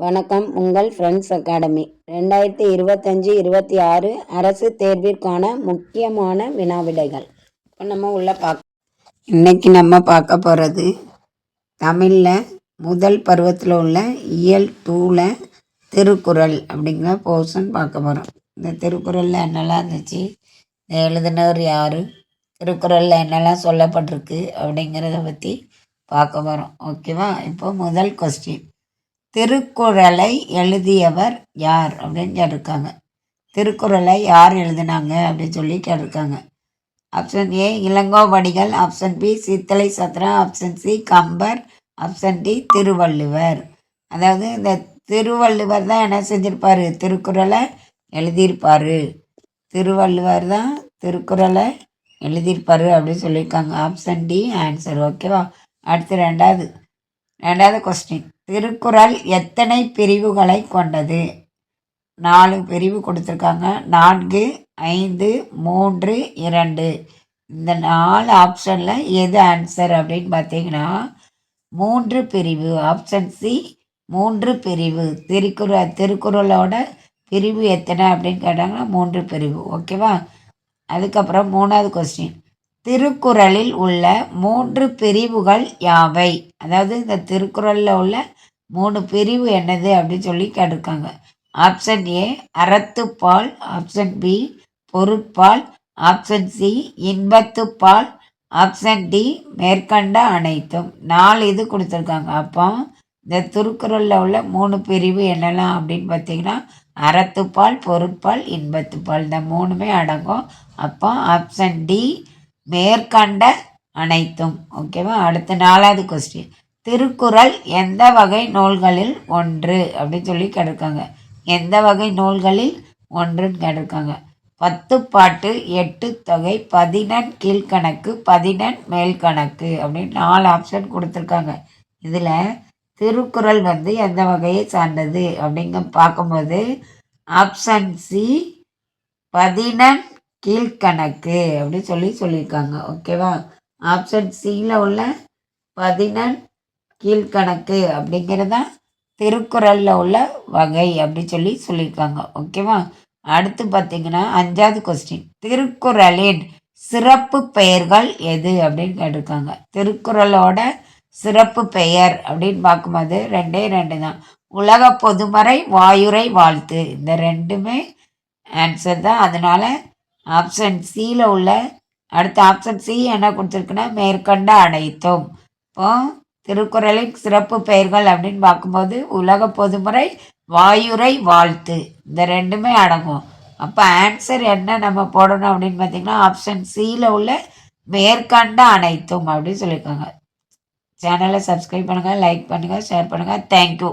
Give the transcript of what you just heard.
வணக்கம். உங்கள் friends academy ரெண்டாயிரத்தி இருபத்தஞ்சி இருபத்தி ஆறு அரசு தேர்விற்கான முக்கியமான வினாவிடைகள். இப்போ நம்ம உள்ள பார்க்க இன்னைக்கு நம்ம பார்க்க போகிறது தமிழில் முதல் பருவத்தில் உள்ள இயல் டூவில் திருக்குறள் அப்படிங்கிற போர்ஷன் பார்க்க போகிறோம் இந்த திருக்குறளில் என்னெல்லாம் இருந்துச்சு? இதை எழுதினவர் யார்? திருக்குறளில் என்னெல்லாம் சொல்லப்பட்டிருக்கு அப்படிங்கிறத பற்றி பார்க்க போகிறோம் ஓகேவா இப்போ முதல் கொஸ்டின் திருக்குறளை எழுதியவர் யார் அப்படின்னு கேட்டிருக்காங்க. திருக்குறளை யார் எழுதினாங்க அப்படின்னு சொல்லி கேட்டிருக்காங்க. Option A Ilangovadigal. Option B Seethalai Sathra. Option C Kambar. Option D Thiruvalluvar. அதாவது இந்த திருவள்ளுவர் தான் என்ன செஞ்சிருப்பார்? திருக்குறளை எழுதியிருப்பார். திருவள்ளுவர் தான் திருக்குறளை எழுதியிருப்பார் அப்படின்னு சொல்லியிருக்காங்க. ஆப்ஷன் டி ஆன்சர் ஓகேவா அடுத்து ரெண்டாவது. ரெண்டாவது கொஸ்டின் திருக்குறள் எத்தனை பிரிவுகளை கொண்டது? நாலு பிரிவு கொடுத்துருக்காங்க. நான்கு ஐந்து மூன்று இரண்டு. இந்த நாலு ஆப்ஷனில் எது ஆன்சர் அப்படின்னு பார்த்தீங்கன்னா மூன்று பிரிவு. ஆப்ஷன் சி மூன்று பிரிவு. திருக்குறள் திருக்குறளோட பிரிவு எத்தனை அப்படின்னு கேட்டாங்கன்னா மூன்று பிரிவு. ஓகேவா அதுக்கப்புறம் மூணாவது கொஸ்டின் திருக்குறளில் உள்ள மூன்று பிரிவுகள் யாவை? அதாவது இந்த திருக்குறளில் உள்ள மூணு பிரிவு என்னது அப்படின்னு சொல்லி கேட்டிருக்காங்க. Option A Arathuppal option B Porutpal. Option C Inbathuppal option D மேற்கண்ட அனைத்தும். நாலு இது கொடுத்துருக்காங்க. அப்போ இந்த திருக்குறளில் உள்ள மூணு பிரிவு என்னெல்லாம் அப்படின்னு பார்த்தீங்கன்னா அறத்துப்பால் பொருட்பால் இன்பத்துப்பால் இந்த மூணுமே அடங்கும். அப்போ ஆப்ஷன் டி மேற்கண்ட அனைத்தும். ஓகேவா அடுத்த நாலாவது கொஸ்டின் திருக்குறள் எந்த வகை நூல்களில் ஒன்று அப்படின்னு சொல்லி கேட்டிருக்காங்க. எந்த வகை நூல்களில் ஒன்றுன்னு கேட்டிருக்காங்க. பத்து பாட்டு எட்டு தொகை பதினெண் கீழ்கணக்கு பதினெண் மேல்கணக்கு அப்படின்னு நாலு ஆப்ஷன் கொடுத்துருக்காங்க. இதில் திருக்குறள் வந்து எந்த வகையை சார்ந்தது அப்படிங்க பார்க்கும்போது ஆப்ஷன் சி பதினெண் கீழ்கணக்கு அப்படின்னு சொல்லி சொல்லியிருக்காங்க. ஓகேவா ஆப்ஷன் சியில் உள்ள பதினெண் கீழ்கணக்கு அப்படிங்கிறதா திருக்குறளில் உள்ள வகை அப்படி சொல்லி சொல்லியிருக்காங்க. ஓகேவா? அடுத்து பார்த்தீங்கன்னா அஞ்சாவது கொஸ்டின் திருக்குறளின் சிறப்பு பெயர்கள் எது அப்படின்னு கேட்டிருக்காங்க. திருக்குறளோட சிறப்பு பெயர் அப்படின்னு பார்க்கும்போது ரெண்டே ரெண்டு தான். உலக பொதுமறை வாயுரை வாழ்த்து. இந்த ரெண்டுமே ஆன்சர் தான். அதனால் ஆப்ஷன் சியில் உள்ள அடுத்த ஆப்ஷன் சி என்ன கொடுத்துருக்குன்னா மேற்கண்ட அனைத்தும். இப்போது திருக்குறளின் சிறப்பு பெயர்கள் அப்படின்னு பார்க்கும்போது உலக பொதுமுறை வாயுரை வாழ்த்து. இந்த ரெண்டுமே அடங்கும். அப்போ ஆன்சர் என்ன நம்ம போடணும் அப்படின்னு பார்த்தீங்கன்னா ஆப்ஷன் சியில் உள்ள மேற்கண்ட அனைத்தும் அப்படின்னு சொல்லியிருக்காங்க. சேனலை சப்ஸ்கிரைப் பண்ணுங்கள் லைக் பண்ணுங்கள் ஷேர் பண்ணுங்கள் தேங்க்யூ